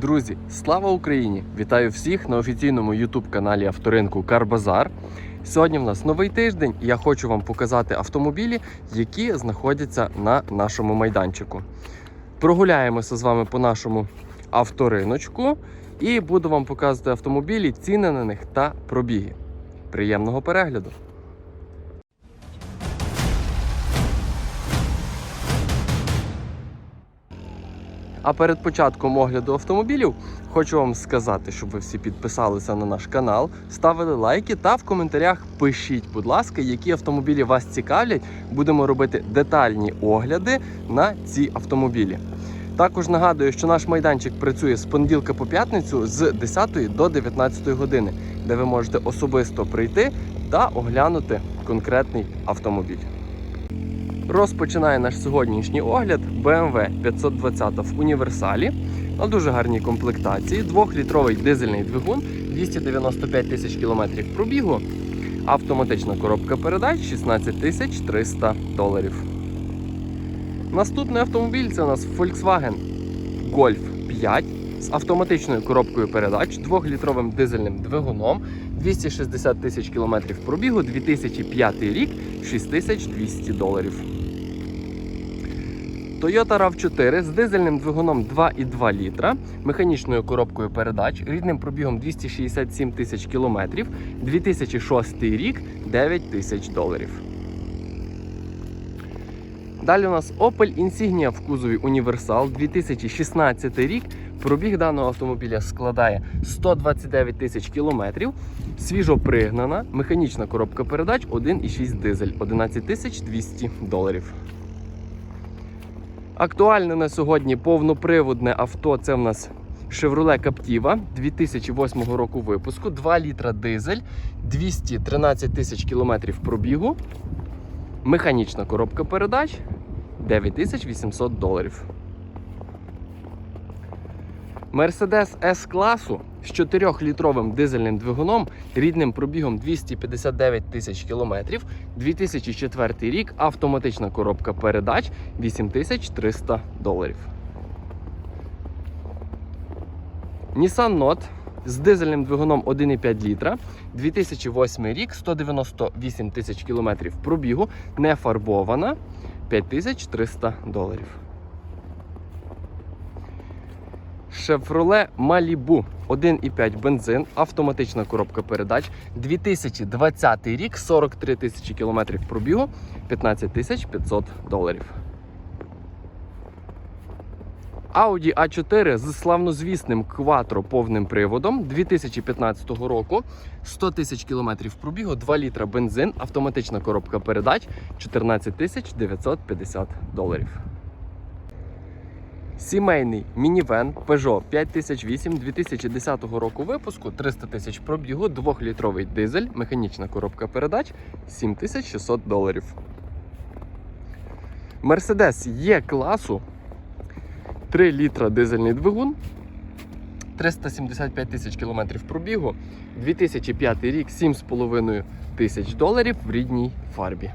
Друзі, слава Україні! Вітаю всіх на офіційному youtube каналі авторинку Карбазар. Сьогодні в нас новий тиждень, і я хочу вам показати автомобілі, які знаходяться на нашому майданчику. Прогуляємося з вами по нашому авториночку і буду вам показувати автомобілі, ціни на них та пробіги. Приємного перегляду! А перед початком огляду автомобілів хочу вам сказати, щоб ви всі підписалися на наш канал, ставили лайки та в коментарях пишіть, будь ласка, які автомобілі вас цікавлять. Будемо робити детальні огляди на ці автомобілі. Також нагадую, що наш майданчик працює з понеділка по п'ятницю з 10 до 19 години, де ви можете особисто прийти та оглянути конкретний автомобіль. Розпочинає наш сьогоднішній огляд BMW 520 в універсалі на дуже гарній комплектації. Двохлітровий дизельний двигун, 295 тисяч кілометрів пробігу, автоматична коробка передач 16 тисяч 300 доларів. Наступний автомобіль це у нас Volkswagen Golf 5 з автоматичною коробкою передач, 2-літровим дизельним двигуном, 260 тисяч кілометрів пробігу, 2005 рік, 6200 доларів. Toyota RAV4 з дизельним двигуном 2,2 літра, механічною коробкою передач, рідним пробігом 267 тисяч кілометрів, 2006 рік, 9 тисяч доларів. Далі у нас Opel Insignia в кузові Універсал 2016 рік. Пробіг даного автомобіля складає 129 тисяч кілометрів. Свіжо пригнана, механічна коробка передач 1,6 дизель 11 тисяч 200 доларів. Актуальне на сьогодні повноприводне авто це в нас Chevrolet Captiva 2008 року випуску, 2 літра дизель, 213 тисяч кілометрів пробігу, механічна коробка передач 9800 доларів. Mercedes S-класу з 4-літровим дизельним двигуном, рідним пробігом 259 тисяч кілометрів, 2004 рік, автоматична коробка передач 8300 доларів. Nissan Note з дизельним двигуном 1,5 літра, 2008 рік, 198 тисяч кілометрів пробігу, не фарбована, 5300 доларів. Chevrolet Malibu 1,5 бензин, автоматична коробка передач, 2020 рік, 43 тисячі кілометрів пробігу, 15 тисяч 500 доларів. Audi A4 з славнозвісним Quattro повним приводом 2015 року, 100 тисяч кілометрів пробігу, 2 літра бензин, автоматична коробка передач, 14 тисяч 950 доларів. Сімейний мінівен Peugeot 5008 2010 року випуску, 300 тисяч пробігу, 2-літровий дизель, механічна коробка передач 7600 доларів. Mercedes Є класу 3 літра дизельний двигун, 375 тисяч кілометрів пробігу, 2005 рік 7,5 тисяч доларів в рідній фарбі.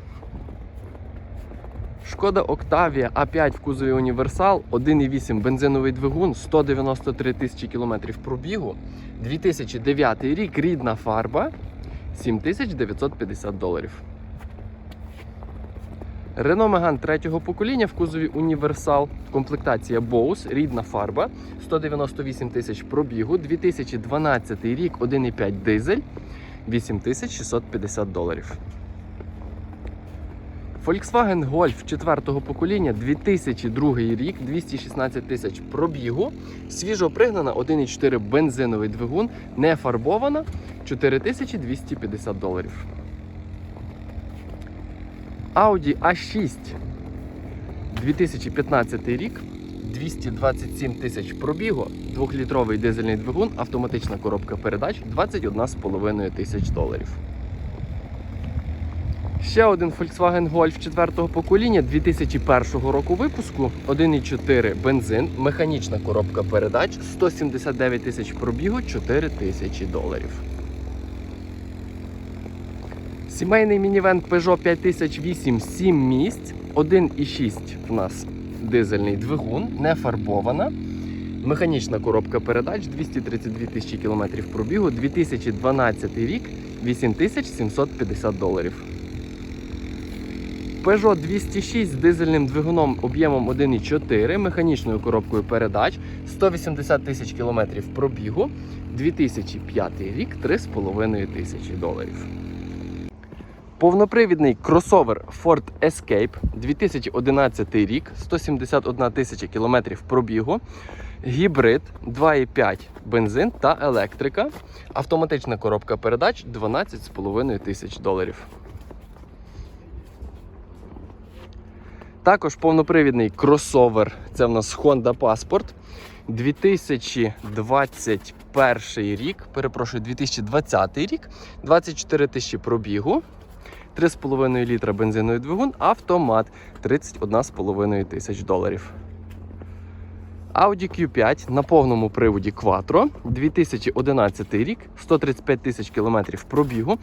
Шкода Octavia A5 в кузові Універсал, 1,8 бензиновий двигун, 193 тисячі кілометрів пробігу, 2009 рік, рідна фарба, 7950 доларів. Renault Megane третього покоління в кузові Універсал, комплектація Bose, рідна фарба, 198 тисяч пробігу, 2012 рік, 1,5 дизель, 8650 доларів. Volkswagen Golf 4 покоління 2002 рік, 216 тисяч пробігу, свіжо пригнана 1,4 бензиновий двигун, не фарбована 4250 доларів. Audi A6 2015 рік, 227 тисяч пробігу, 2-літровий дизельний двигун, автоматична коробка передач 21,5 тисяч доларів. Ще один Volkswagen Golf 4 покоління 2001 року випуску, 1,4 бензин, механічна коробка передач, 179 тисяч пробігу, 4 тисячі доларів. Сімейний мінівен Peugeot 5008 7 місць, 1,6 в нас дизельний двигун, не фарбована, Механічна коробка передач 232 тисячі кілометрів пробігу, 2012 рік 8750 доларів. Peugeot 206 з дизельним двигуном об'ємом 1,4, механічною коробкою передач, 180 тисяч кілометрів пробігу, 2005 рік 3,5 тисячі доларів. Повнопривідний кросовер Ford Escape 2011 рік, 171 тисяча кілометрів пробігу, гібрид 2,5 бензин та електрика, автоматична коробка передач 12,5 тисяч доларів. Також повнопривідний кросовер. Це в нас Honda Passport. 2021 рік, перепрошую, 2020 рік, 24 тисячі пробігу, 3,5 літра бензиновий двигун, автомат 31,5 тисяч доларів. Audi Q5 на повному приводі Quattro, 2011 рік, 135 тисяч кілометрів пробігу.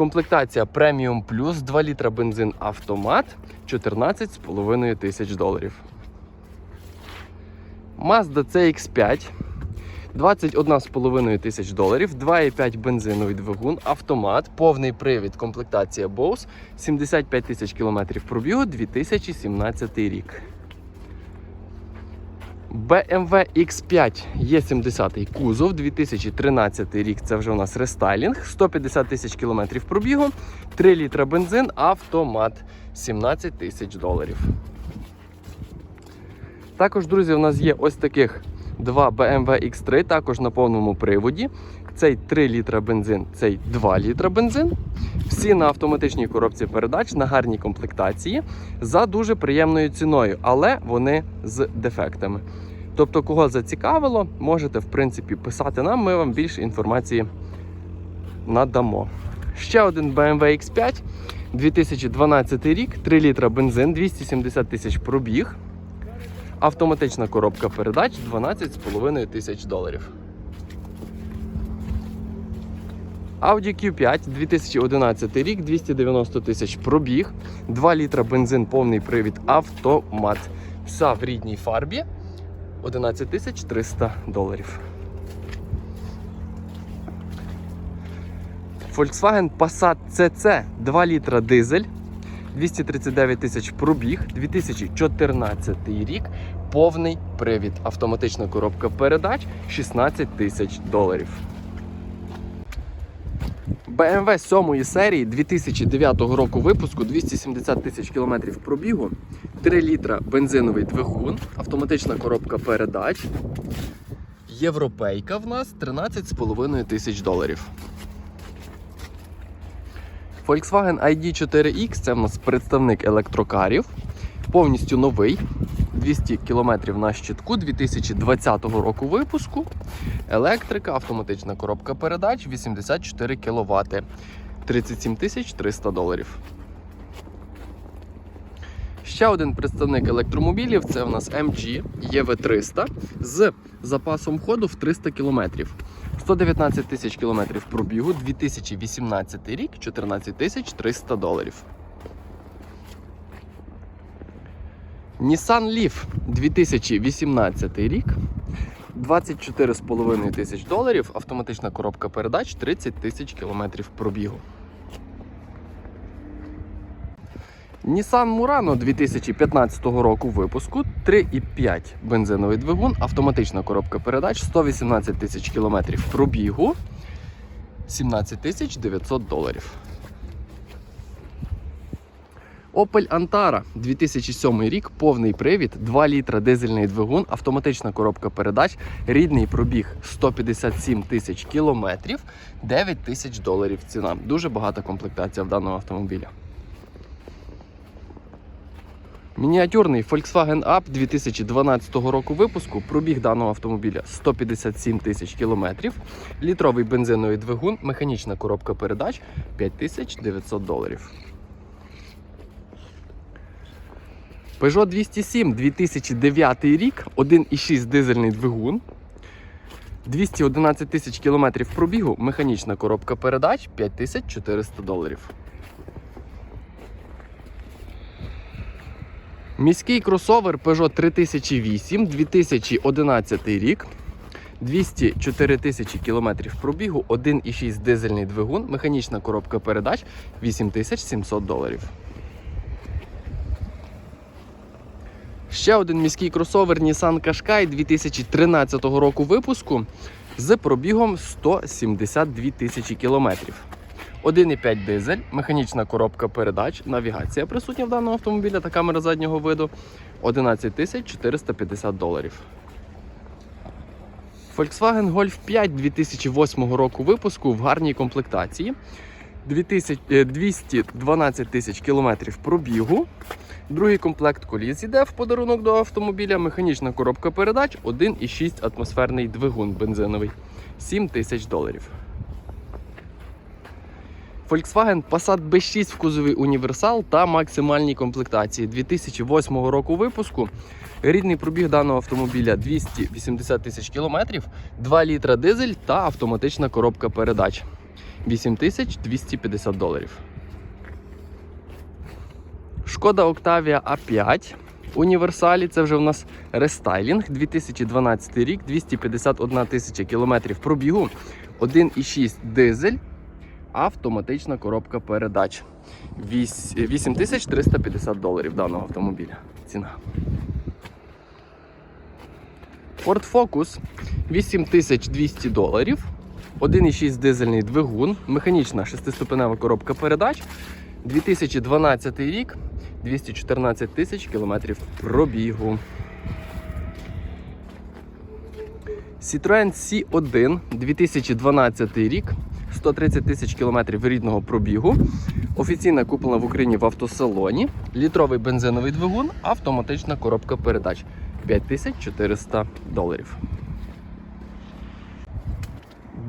Комплектація Premium Plus, 2 літра бензин автомат, 14,5 тисяч доларів. Mazda CX5 21,5 тисяч доларів, 2,5 бензиновий двигун, автомат, повний привід, комплектація Bose, 75 тисяч кілометрів пробігу, 2017 рік. BMW X5 Е70 кузов, 2013 рік. Це вже у нас рестайлінг, 150 тисяч кілометрів пробігу, 3 літра бензин, автомат, 17 тисяч доларів. Також, друзі, у нас є ось таких два BMW X3, також на повному приводі. Цей 3 літра бензин, цей 2 літра бензин. Всі на автоматичній коробці передач на гарній комплектації за дуже приємною ціною, але вони з дефектами. Тобто, кого зацікавило, можете в принципі писати нам, ми вам більше інформації надамо. Ще один BMW X5, 2012 рік, 3 літра бензин, 270 тисяч пробіг. Автоматична коробка передач 12,5 тисяч доларів. Audi Q5 2011 рік, 290 тисяч пробіг, 2 літра бензин, повний привід, автомат. Вся в рідній фарбі 11 тисяч 300 доларів. Volkswagen Passat CC 2 літра дизель, 239 тисяч пробіг, 2014 рік, повний привід, автоматична коробка передач 16 тисяч доларів. BMW 7 серії 2009 року випуску 270 тисяч кілометрів пробігу, 3 літра бензиновий двигун, автоматична коробка передач. Європейка в нас 13,5 тисяч доларів. Volkswagen ID4X це в нас представник електрокарів. Повністю новий. 200 км на щитку 2020 року випуску. Електрика, автоматична коробка передач 84 кВт. 37 300 доларів. Ще один представник електромобілів це в нас MG EV300 з запасом ходу в 300 км. 119 тисяч кілометрів пробігу, 2018 рік, 14 тисяч 300 доларів. Nissan Leaf 2018 рік. 24,5 тисяч доларів, автоматична коробка передач 30 тисяч кілометрів пробігу. Nissan Murano 2015 року випуску 3,5 бензиновий двигун, автоматична коробка передач 118 тисяч кілометрів пробігу 17 тисяч 900 доларів. Opel Antara 2007 рік, повний привід, 2 літра дизельний двигун, автоматична коробка передач, рідний пробіг 157 тисяч кілометрів, 9 тисяч доларів ціна. Дуже багата комплектація в даного автомобіля. Мініатюрний Volkswagen Up 2012 року випуску, пробіг даного автомобіля 157 тисяч кілометрів, літровий бензиновий двигун, механічна коробка передач 5900 доларів. Peugeot 207 2009 рік, 1,6 дизельний двигун, 211 тисяч кілометрів пробігу, механічна коробка передач 5400 доларів. Міський кросовер Peugeot 3008, 2011 рік. 204 тисячі кілометрів пробігу, 1,6 дизельний двигун, механічна коробка передач 8700 доларів. Ще один міський кросовер Nissan Qashqai 2013 року випуску з пробігом 172 тисячі кілометрів. 1,5 дизель, механічна коробка передач, навігація присутня в даного автомобіля та камера заднього виду 11 450 доларів. Volkswagen Golf 5 2008 року випуску в гарній комплектації. 2000, е, 212 тисяч кілометрів пробігу. Другий комплект коліс іде в подарунок до автомобіля. Механічна коробка передач, 1,6 атмосферний двигун бензиновий. 7 тисяч доларів. Volkswagen Passat B6 в кузові універсал та максимальній комплектації 2008 року випуску. Рідний пробіг даного автомобіля 280 тисяч кілометрів, 2 літра дизель та автоматична коробка передач 8250 доларів. Шкода Octavia A5. Універсалі це вже у нас рестайлінг 2012 рік, 251 тисяча кілометрів пробігу, 1,6 дизель, автоматична коробка передач. 8350 доларів даного автомобіля. Ціна. Ford Focus 8200 доларів. 1,6 дизельний двигун, механічна шестиступенева коробка передач. 2012 рік, 214 тисяч кілометрів пробігу. Citroen C1 2012 рік, 130 тисяч кілометрів рідного пробігу. Офіційно куплена в Україні в автосалоні. Літровий бензиновий двигун, автоматична коробка передач 5400 доларів.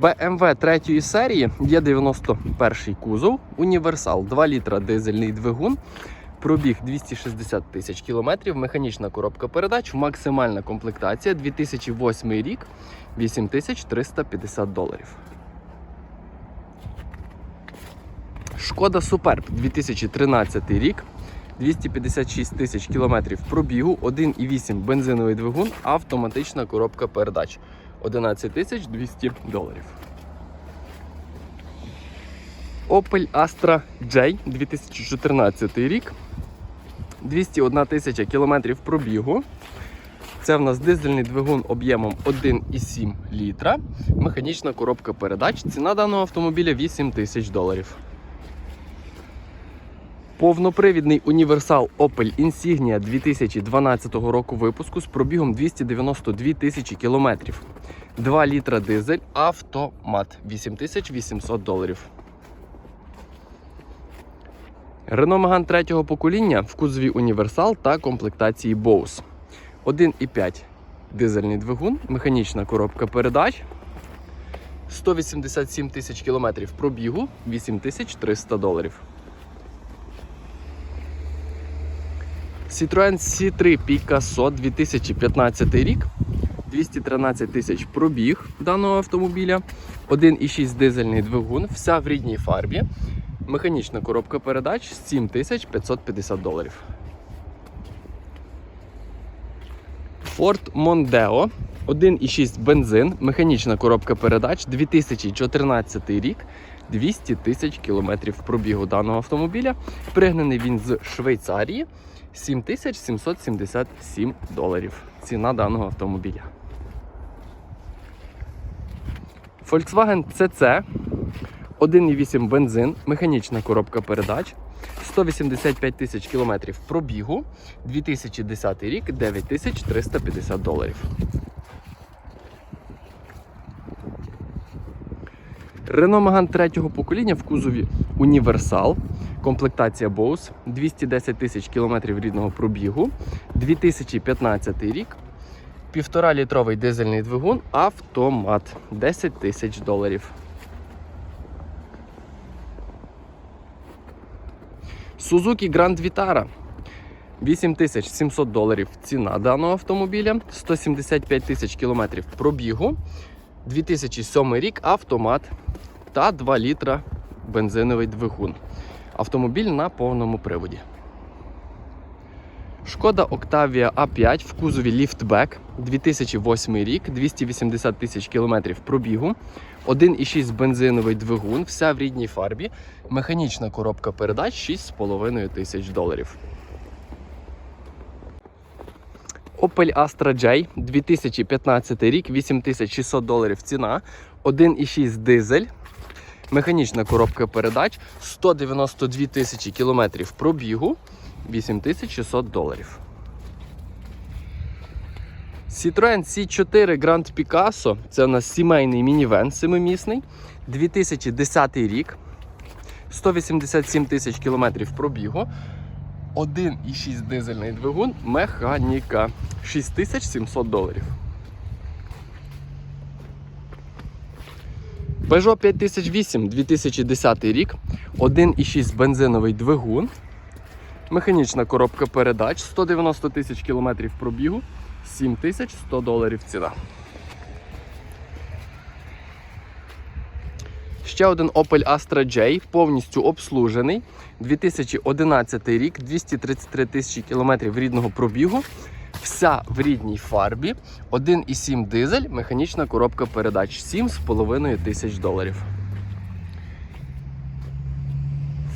BMW 3 серії є 91 кузов, універсал, 2 літра дизельний двигун, пробіг 260 тисяч кілометрів, механічна коробка передач, максимальна комплектація 2008 рік, 8350 доларів. Шкода Суперб 2013 рік, 256 тисяч кілометрів пробігу, 1,8 бензиновий двигун, автоматична коробка передач. 11 тисяч 200 доларів. Opel Astra J 2014 рік. 201 тисяча кілометрів пробігу. Це в нас дизельний двигун об'ємом 1,7 літра. Механічна коробка передач. Ціна даного автомобіля 8 тисяч доларів. Повнопривідний універсал Opel Insignia 2012 року випуску з пробігом 292 тисячі кілометрів. 2 літра дизель, автомат 8800 доларів. Renault Megane третього покоління в кузові універсал та комплектації Bose. 1,5 дизельний двигун, механічна коробка передач. 187 тисяч кілометрів пробігу, 8300 доларів. Citroen C3 Picasso 2015 рік. 213 тисяч пробіг даного автомобіля. 1,6 дизельний двигун, вся в рідній фарбі. Механічна коробка передач 7550 доларів. Ford Mondeo 1,6 бензин, механічна коробка передач 2014 рік. 200 тисяч кілометрів пробігу даного автомобіля. Пригнаний він з Швейцарії. 7777 доларів. Ціна даного автомобіля. Volkswagen CC 1,8 бензин, механічна коробка передач, 185 тисяч кілометрів пробігу, 2010 рік 9350 доларів. Renault Megane третього покоління в кузові універсал. Комплектація Bose, 210 тисяч кілометрів рідного пробігу, 2015 рік, 1,5 літровий дизельний двигун, автомат 10 тисяч доларів. Suzuki Grand Vitara 8700 доларів ціна даного автомобіля, 175 тисяч кілометрів пробігу, 2007 рік автомат та 2 літра бензиновий двигун. Автомобіль на повному приводі. Шкода Octavia A5 в кузові ліфтбек 2008 рік, 280 тисяч кілометрів пробігу, 1,6 бензиновий двигун, вся в рідній фарбі, механічна коробка передач 6,5 тисяч доларів. Opel Astra J 2015 рік, 8600 доларів ціна, 1,6 дизель, механічна коробка передач, 192 тисячі кілометрів пробігу, 8600 доларів. Citroen C4 Grand Picasso це у нас сімейний мінівен семимісний, 2010 рік, 187 тисяч кілометрів пробігу, 1,6 дизельний двигун, механіка 6700 доларів. Peugeot 5008 2010 рік, 1,6 бензиновий двигун, механічна коробка передач, 190 тисяч кілометрів пробігу, 7100 доларів ціна. Ще один Opel Astra J, повністю обслужений. 2011 рік, 233 тисячі кілометрів рідного пробігу. Вся в рідній фарбі. 1,7 дизель, механічна коробка передач 7,5 тисяч доларів.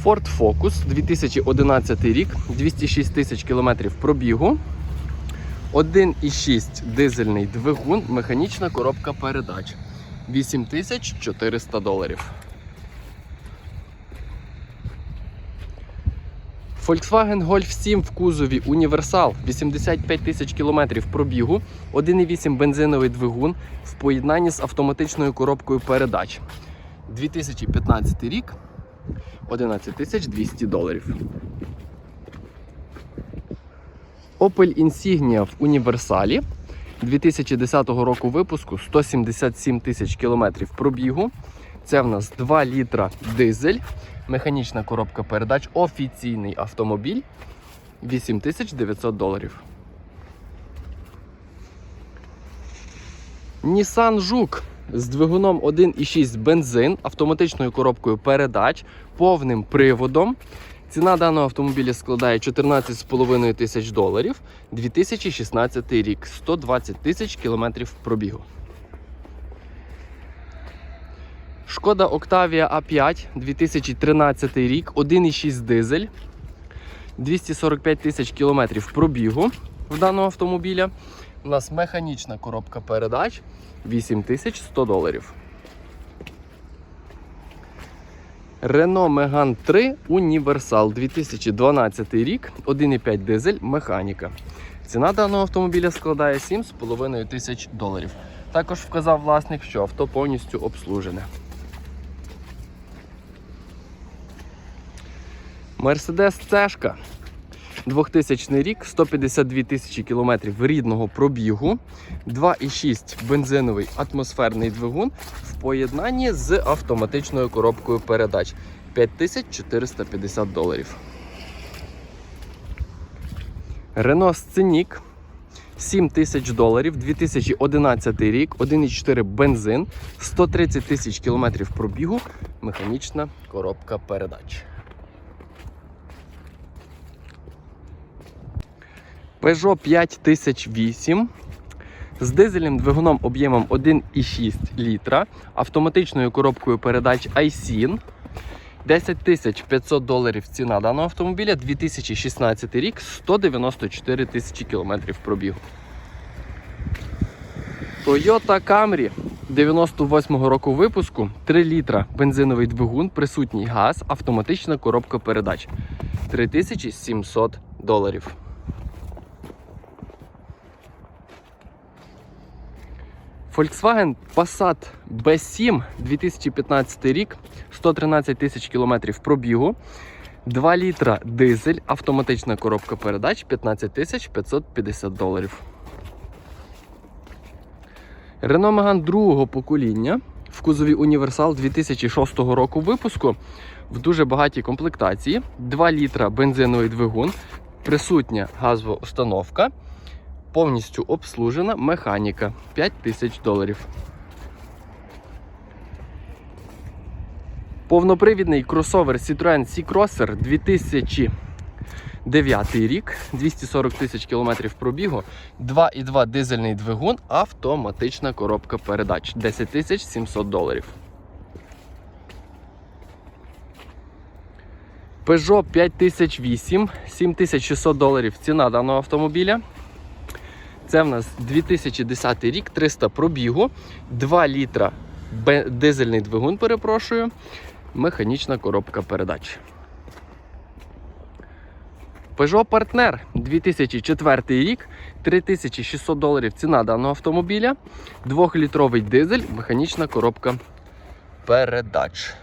Ford Focus 2011 рік, 206 тисяч кілометрів пробігу. 1,6 дизельний двигун, механічна коробка передач. 8400 доларів. Volkswagen Golf 7 в кузові Універсал 85 тисяч кілометрів пробігу, 1,8 бензиновий двигун в поєднанні з автоматичною коробкою передач. 2015 рік 11 тисяч 200 доларів. Opel Insignia в універсалі 2010 року випуску 177 тисяч кілометрів пробігу. Це в нас 2 літра дизель, механічна коробка передач, офіційний автомобіль 8900 доларів. Nissan Жук з двигуном 1,6 бензин, автоматичною коробкою передач, повним приводом. Ціна даного автомобіля складає 14,5 тисяч доларів. 2016 рік, 120 тисяч кілометрів пробігу. Шкода Octavia A5 2013 рік, 1,6 дизель, 245 тисяч кілометрів пробігу в даного автомобіля. У нас механічна коробка передач 8100 доларів. Renault Megane 3 Універсал 2012 рік, 1,5 дизель, механіка. Ціна даного автомобіля складає 7,5 тисяч доларів. Також вказав власник, що авто повністю обслужене. Mercedes C 2000 рік, 152 тисячі кілометрів рідного пробігу, 2,6 бензиновий атмосферний двигун в поєднанні з автоматичною коробкою передач. 5450 доларів. Renault Scenic 7 тисяч доларів, 2011 рік, 1,4 бензин, 130 тисяч кілометрів пробігу, механічна коробка передач. Peugeot 5008 з дизельним двигуном об'ємом 1,6 літра, автоматичною коробкою передач iSIN. 10 500 доларів ціна даного автомобіля, 2016 рік, 194 тисячі кілометрів пробігу. Toyota Camry 98-го року випуску, 3 літра бензиновий двигун, присутній газ, автоматична коробка передач. 3700 доларів. Volkswagen Passat B7 2015 рік, 113 тисяч кілометрів пробігу, 2 літра дизель, автоматична коробка передач 15 тисяч 550 доларів. Renault Megane другого покоління в кузові Універсал 2006 року випуску в дуже багатій комплектації, 2 літра бензиновий двигун, присутня газова установка повністю обслужена механіка 5 тисяч доларів. Повнопривідний кросовер Citroen C-Crosser Дев'ятий рік, 240 тисяч кілометрів пробігу, 2,2 дизельний двигун, автоматична коробка передач 10 тисяч 700 доларів. Peugeot 5008, 7600 доларів ціна даного автомобіля. Це в нас 2010 рік, 300 пробігу, 2 літра дизельний двигун, перепрошую, механічна коробка передач. Peugeot Partner 2004 рік, 3600 доларів ціна даного автомобіля, 2-літровий дизель, механічна коробка передач.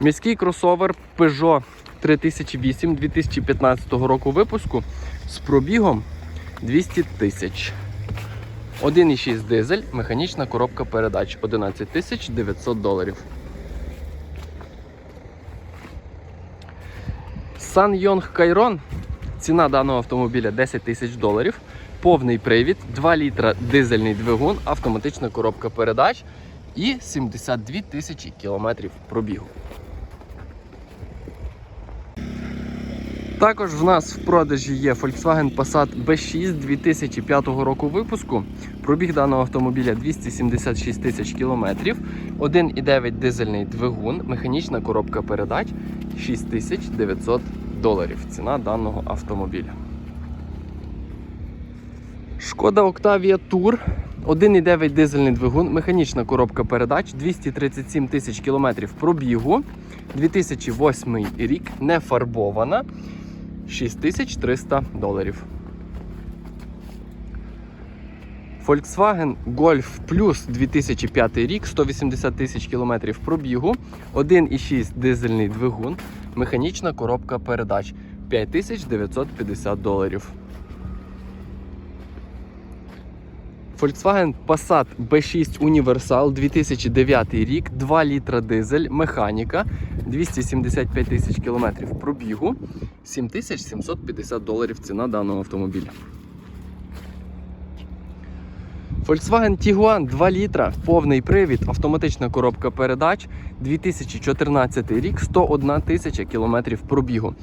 Міський кросовер Peugeot 3008 2015 року випуску з пробігом 200 тисяч. 1,6 дизель, механічна коробка передач 11 тисяч 900 доларів. Сан-Йонг Кайрон. Ціна даного автомобіля 10 тисяч доларів. Повний привід, 2 літра дизельний двигун, автоматична коробка передач і 72 тисячі кілометрів пробігу. Також в нас в продажі є Volkswagen Passat B6 2005 року випуску. Пробіг даного автомобіля 276 тисяч кілометрів, 1,9 дизельний двигун, механічна коробка передач 6900 доларів. Ціна даного автомобіля. Шкода Octavia Tour 1,9 дизельний двигун, механічна коробка передач, 237 тисяч кілометрів пробігу, 2008 рік, не фарбована, 6300 доларів. Volkswagen Golf Plus 2005 рік, 180 тисяч кілометрів пробігу, 1,6 дизельний двигун, механічна коробка передач 5950 доларів. Volkswagen Passat B6 Universal 2009 рік, 2 літра дизель, механіка, 275 тисяч кілометрів пробігу, 7750 доларів ціна даного автомобіля. Volkswagen Tiguan 2 літра, повний привід, автоматична коробка передач, 2014 рік, 101 тисяча кілометрів пробігу.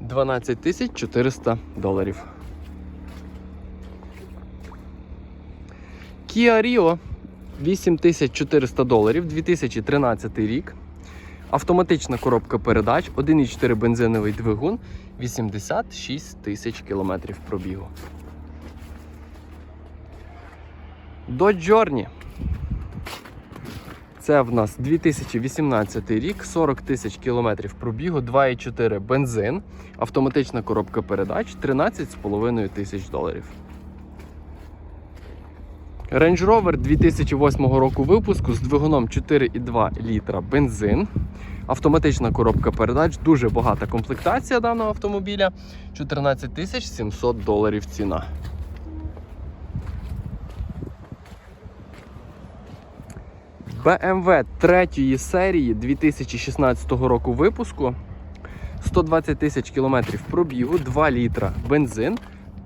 12 тисяч 400 доларів. Kia Rio 8400 доларів, 2013 рік. Автоматична коробка передач, 1,4 бензиновий двигун, 86 тисяч кілометрів пробігу. Dodge Journey. Це в нас 2018 рік, 40 тисяч кілометрів пробігу, 2,4 бензин, автоматична коробка передач, 13,5 тисяч доларів. Range Rover 2008 року випуску з двигуном 4,2 літра бензин. Автоматична коробка передач, дуже багата комплектація даного автомобіля. 14 700 доларів ціна. BMW 3 серії 2016 року випуску. 120 тисяч кілометрів пробігу, 2 літра бензин,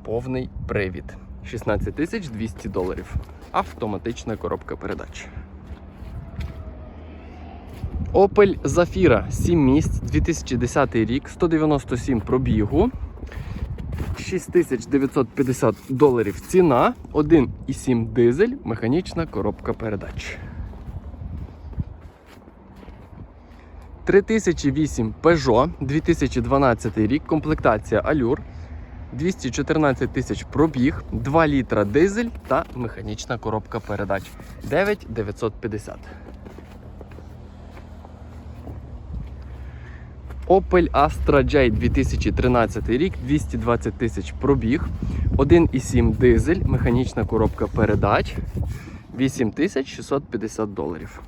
повний привід. 16 тисяч 200 доларів. Автоматична коробка передач. Opel Zafira 7 місць, 2010 рік, 197 пробігу, 6950 доларів ціна, 1,7 дизель, механічна коробка передач. 3008 Peugeot 2012 рік, комплектація Allure, 214 тисяч пробіг, 2 літра дизель та механічна коробка передач 9950. Opel Astra J 2013 рік, 220 тисяч пробіг, 1,7 дизель, механічна коробка передач 8650 доларів.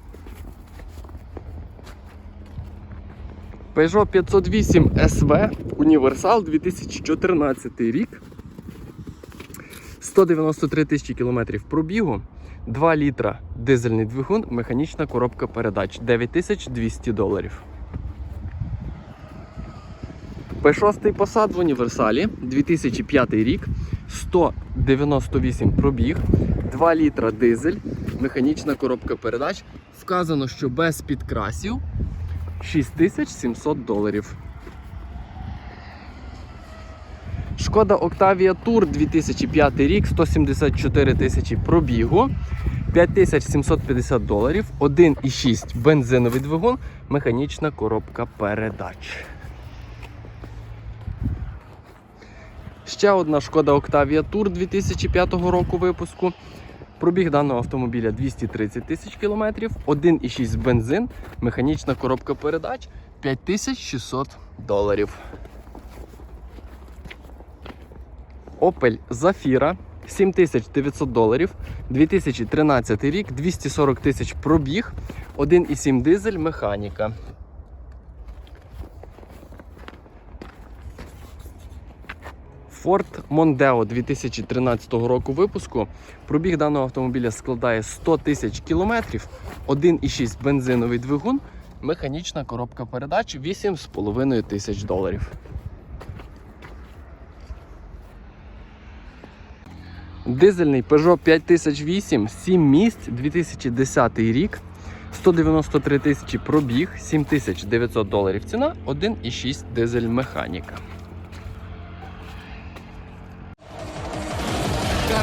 Peugeot 508 SV Універсал 2014 рік. 193 тисячі кілометрів пробігу, 2 літра дизельний двигун, механічна коробка передач 9200 доларів. P6 посад в універсалі 2005 рік, 198 пробіг, 2 літра дизель, механічна коробка передач. Вказано, що без підкрасів. 6700 доларів. Шкода Octavia Tour 2005 рік, 174 тисячі пробігу, 5750 доларів, 1,6 бензиновий двигун, механічна коробка передач. Ще одна шкода Octavia Tour 2005 року випуску. Пробіг даного автомобіля 230 тисяч кілометрів, 1,6 бензин, механічна коробка передач 5600 доларів. Opel Zafira 7900 доларів, 2013 рік, 240 тисяч пробіг, 1,7 дизель, механіка. Ford Mondeo 2013 року випуску. Пробіг даного автомобіля складає 100 тисяч кілометрів, 1,6 бензиновий двигун, механічна коробка передач 8,5 тисяч доларів. Дизельний Peugeot 5008, 7 місць, 2010 рік, 193 тисячі пробіг, 7900 доларів ціна, 1,6 дизель механіка.